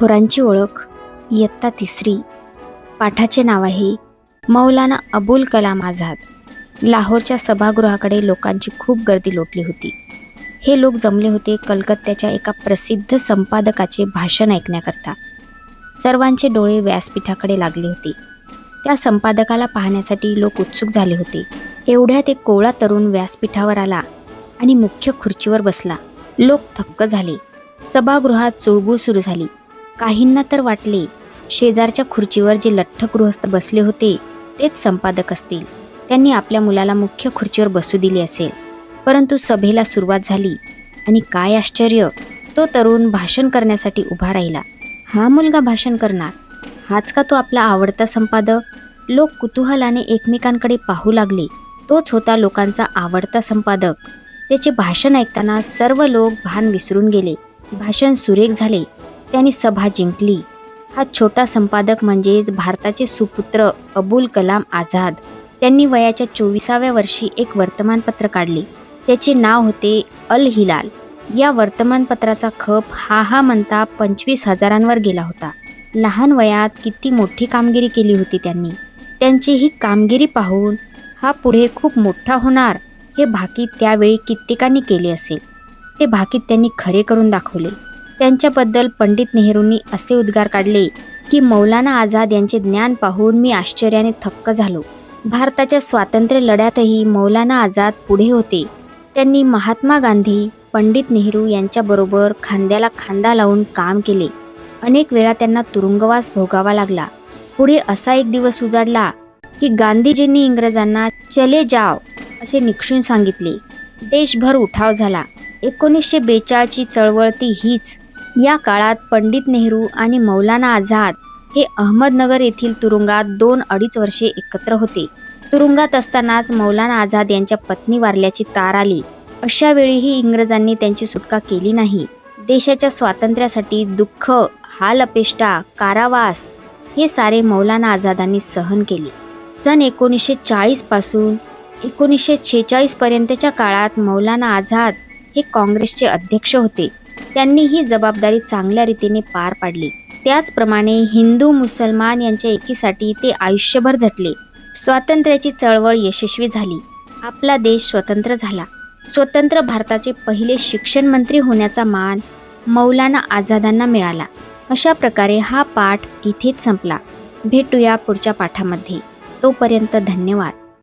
थोरांची ओळख इयत्ता तिसरी. पाठाचे नाव आहे मौलाना अबुल कलाम आझाद. लाहोरच्या सभागृहाकडे लोकांची खूप गर्दी लोटली होती. हे लोक जमले होते कलकत्त्याच्या एका प्रसिद्ध संपादकाचे भाषण ऐकण्याकरता. सर्वांचे डोळे व्यासपीठाकडे लागले होते. त्या संपादकाला पाहण्यासाठी लोक उत्सुक झाले होते. एवढ्यात एक कोवळा तरुण व्यासपीठावर आला आणि मुख्य खुर्चीवर बसला. लोक थक्क झाले. सभागृहात चुळबुळ सुरू झाली. काहींना तर वाटले शेजारच्या खुर्चीवर जे लठ्ठ गृहस्थ बसले होते तेच संपादक असतील. त्यांनी आपल्या मुलाला मुख्य खुर्चीवर बसू दिले असेल. परंतु सभेला सुरुवात झाली आणि काय आश्चर्य तो तरुण भाषण करण्यासाठी उभा राहिला. हा मुलगा भाषण करणार? हाच का तो आपला आवडता संपादक? लोक कुतूहलाने एकमेकांकडे पाहू लागले. तोच होता लोकांचा आवडता संपादक. त्याचे भाषण ऐकताना सर्व लोक भान विसरून गेले. भाषण सुरेख झाले. त्यांनी सभा जिंकली. हा छोटा संपादक म्हणजेच भारताचे सुपुत्र अबुल कलाम आझाद. त्यांनी वयाच्या चोवीसाव्या वर्षी एक वर्तमानपत्र काढले. त्याचे नाव होते अल हिलाल. या वर्तमानपत्राचा खप हा हा म्हणता पंचवीस हजारांवर गेला होता. लहान वयात किती मोठी कामगिरी केली होती त्यांनी. त्यांची ही कामगिरी पाहून हा पुढे खूप मोठा होणार हे भाकीत त्यावेळी कित्येकांनी केले असेल. ते भाकीत त्यांनी खरे करून दाखवले. त्यांच्याबद्दल पंडित नेहरूंनी असे उद्गार काढले की मौलाना आझाद यांचे ज्ञान पाहून मी आश्चर्याने थक्क झालो. भारताच्या स्वातंत्र्य लढ्यातही मौलाना आझाद पुढे होते. त्यांनी महात्मा गांधी पंडित नेहरू यांच्याबरोबर खांद्याला खांदा लावून काम केले. अनेक वेळा त्यांना तुरुंगवास भोगावा लागला. पुढे असा एक दिवस उजाडला की गांधीजींनी इंग्रजांना चले जाव असे निक्षून सांगितले. देशभर उठाव झाला. एकोणीसशे बेचाळची चळवळ ती हीच या काळात पंडित नेहरू आणि मौलाना आझाद हे अहमदनगर येथील तुरुंगात दोन अडीच वर्षे एकत्र होते. तुरुंगात असतानाच मौलाना आझाद यांच्या पत्नी वारल्याची तार आली. अशा वेळीही इंग्रजांनी त्यांची सुटका केली नाही. देशाच्या स्वातंत्र्यासाठी दुःख हाल अपेष्टा कारावास हे सारे मौलाना आझादांनी सहन केले. सन एकोणीसशे चाळीसपासून एकोणीसशे छेचाळीसपर्यंतच्या काळात मौलाना आझाद हे काँग्रेसचे अध्यक्ष होते. त्यांनी ही जबाबदारी चांगल्या रीतीने पार पाडली. त्याचप्रमाणे हिंदू मुसलमान यांच्या एकीसाठी ते आयुष्यभर झटले. स्वातंत्र्याची चळवळ यशस्वी झाली. आपला देश स्वतंत्र झाला. स्वतंत्र भारताचे पहिले शिक्षण मंत्री होण्याचा मान मौलाना आझादांना मिळाला. अशा प्रकारे हा पाठ इथेच संपला. भेटूया पुढच्या पाठामध्ये. तोपर्यंत धन्यवाद.